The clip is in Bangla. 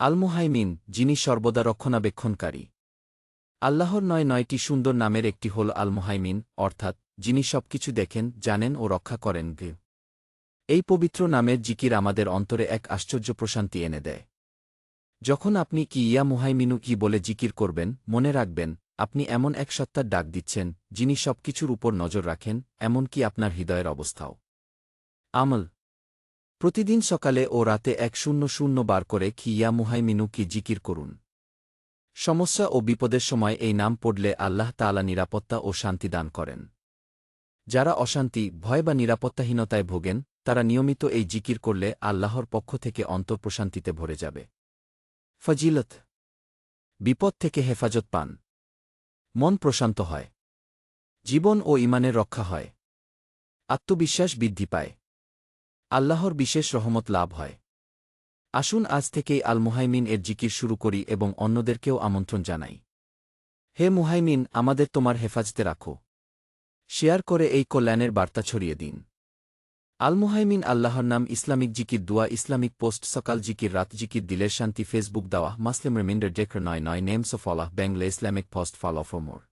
আলমুহাইমিন, যিনি সর্বদা রক্ষণাবেক্ষণকারী। আল্লাহর নয় নয়টি সুন্দর নামের একটি হল আলমুহাইমিন, অর্থাৎ, যিনি সবকিছু দেখেন, জানেন ও রক্ষা করেন গে। এই পবিত্র নামের জিকির আমাদের অন্তরে এক আশ্চর্য প্রশান্তি এনে দেয়। যখন আপনি কি ইয়া মুহাইমিনু কি বলে জিকির করবেন, মনে রাখবেন, আপনি এমন এক সত্তার ডাক দিচ্ছেন, যিনি সবকিছুর উপর নজর রাখেন, এমনকি আপনার হৃদয়ের অবস্থাও। আমল প্রতিদিন সকালে ও রাতে এক শূন্য শূন্য বার করে কি ইয়া মুহাইমিনু কি জিকির করুন। সমস্যা ও বিপদের সময় এই নাম পড়লে আল্লাহ তাআলা নিরাপত্তা ও শান্তি দান করেন। যারা অশান্তি, ভয় বা নিরাপত্তাহীনতায় ভোগেন, তারা নিয়মিত এই জিকির করলে আল্লাহর পক্ষ থেকে অন্তঃপ্রশান্তিতে ভরে যাবে। ফজিলত। বিপদ থেকে হেফাজত পান। মন প্রশান্ত হয়। জীবন ও ইমানের রক্ষা হয়। আত্মবিশ্বাস বৃদ্ধি পায়। আল্লাহর বিশেষ রহমত লাভ হয়। আসুন আজ থেকেই আল মুহাইমিন এর জিকির শুরু করি এবং অন্যদেরকেও আমন্ত্রণ জানাই। হে মুহাইমিন, আমাদের তোমার হেফাজতে রাখো। শেয়ার করে এই কল্যাণের বার্তা ছড়িয়ে দিন। আল মুহাইমিন আল্লাহর নাম ইসলামিক জিকির দুয়া, ইসলামিক পোস্ট, সকাল জিকির, রাত জিকির, দিলের শান্তি, ফেসবুক দাওয়া, মাসলিম রিমাইন্ডার, ডেকর নয় নয়, names of Allah ব্যাংলে Islamic post, follow for more.